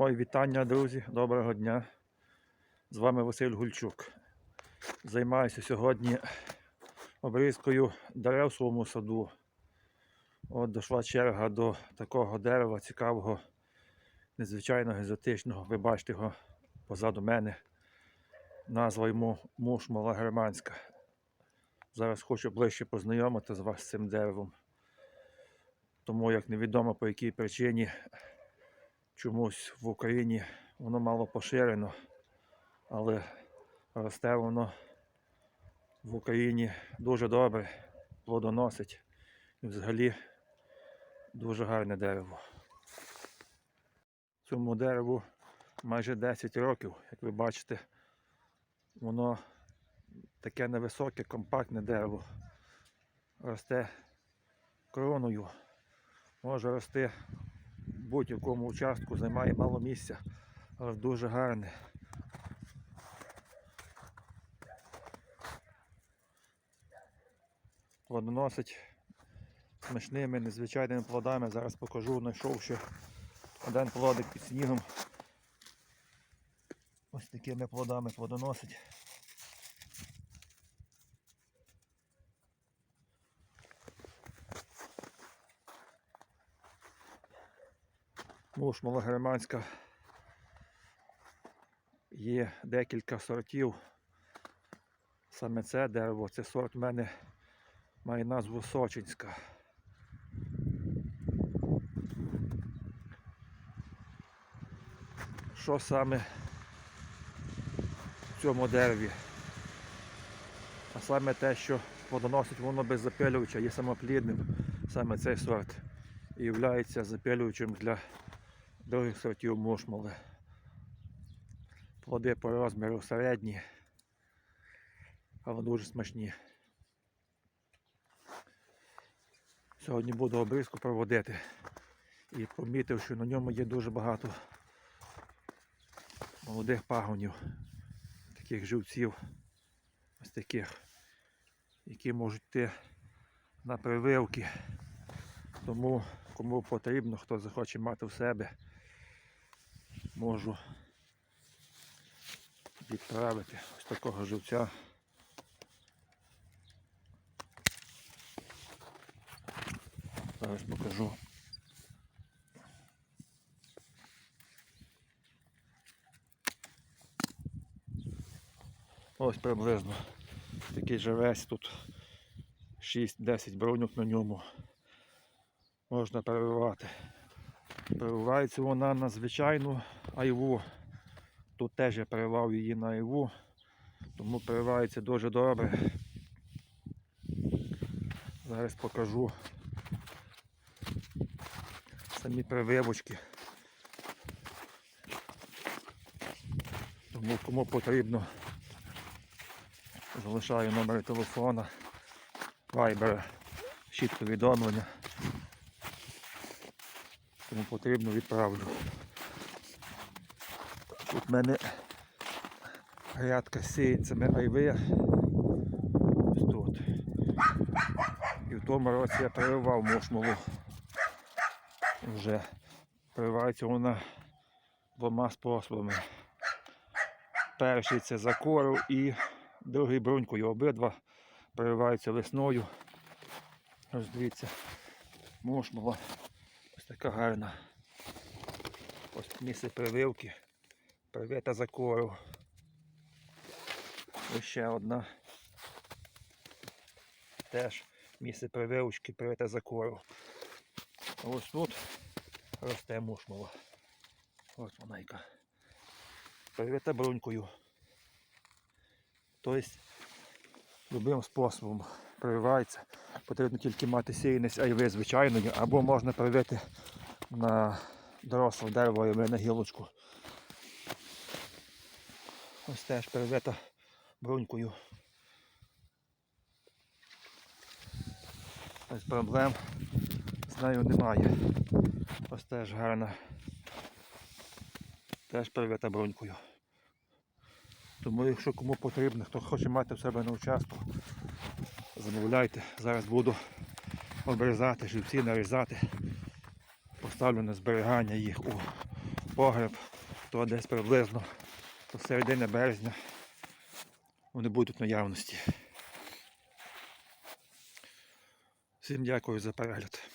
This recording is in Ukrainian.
Мої вітання, друзі, доброго дня. З вами Василь Гульчук. Займаюся сьогодні обрізкою дерев в своєму саду. От дійшла черга до такого дерева цікавого, незвичайно екзотичного. Ви бачите його позаду мене. Назва йому мушмала германська. Зараз хочу ближче познайомити з вас з цим деревом. Тому як невідомо по якій причині чомусь в Україні воно мало поширено, але росте воно в Україні дуже добре, плодоносить і взагалі дуже гарне дерево. Цьому дереву майже 10 років, як ви бачите, воно таке невисоке, компактне дерево. Росте кроною, може рости будь-якому участку, займає мало місця, але дуже гарне. Плодоносить смачними, незвичайними плодами. Зараз покажу, знайшов ще один плодик під снігом. Ось такими плодами плодоносить. Мушмала германська. Є декілька сортів. Саме це дерево, це сорт в мене має назву Сочинська. Що саме в цьому дереві? А саме те, що плодоносить воно без запилювача, є самоплідним, саме цей сорт. І є запилювачем для других сортів мушмали. Плоди по розміру середні, але дуже смачні. Сьогодні буду обрізку проводити і помітив, що на ньому є дуже багато молодих пагонів, таких живців, ось таких, які можуть йти на прививки. Тому кому потрібно, хто захоче мати в себе, можу відправити ось такого живця. Зараз покажу. Ось приблизно такий живець тут 6-10 бронюк на ньому можна переривати. Переривається вона на звичайну айву. Тут теж я переривав її на айву, тому переривається дуже добре. Зараз покажу самі прививочки. Тому кому потрібно, залишаю номер телефона, вайбера, щит повідомлення. Кому потрібно відправлю. Тут в мене грядка з сіянцями. Ось тут. І в тому році я переривав мушмолу. Вже переривається вона двома способами. Перший це за кору і другий брунькою. Обидва перериваються весною. Ось дивіться, мушмола. Ось така гарна. Ось місце прививки. Привита за кору. Ось ще одна. Теж місце прививочки, привита за кору. Ось тут росте мушмола. Ось вона яка. Привита брунькою. Тобто любим способом прививається. Потрібно тільки мати сіянець айви звичайною, або можна привити на доросле дерево айви на гілочку. Ось теж привита брунькою. Ось проблем з нею немає. Ось теж гарна. Теж привита брунькою. Тому якщо кому потрібно, хто хоче мати в себе на участку, замовляйте. Зараз буду обрізати, живці нарізати. Поставлю на зберігання їх у погреб, то десь приблизно до середини березня вони будуть наявності. Всім дякую за перегляд.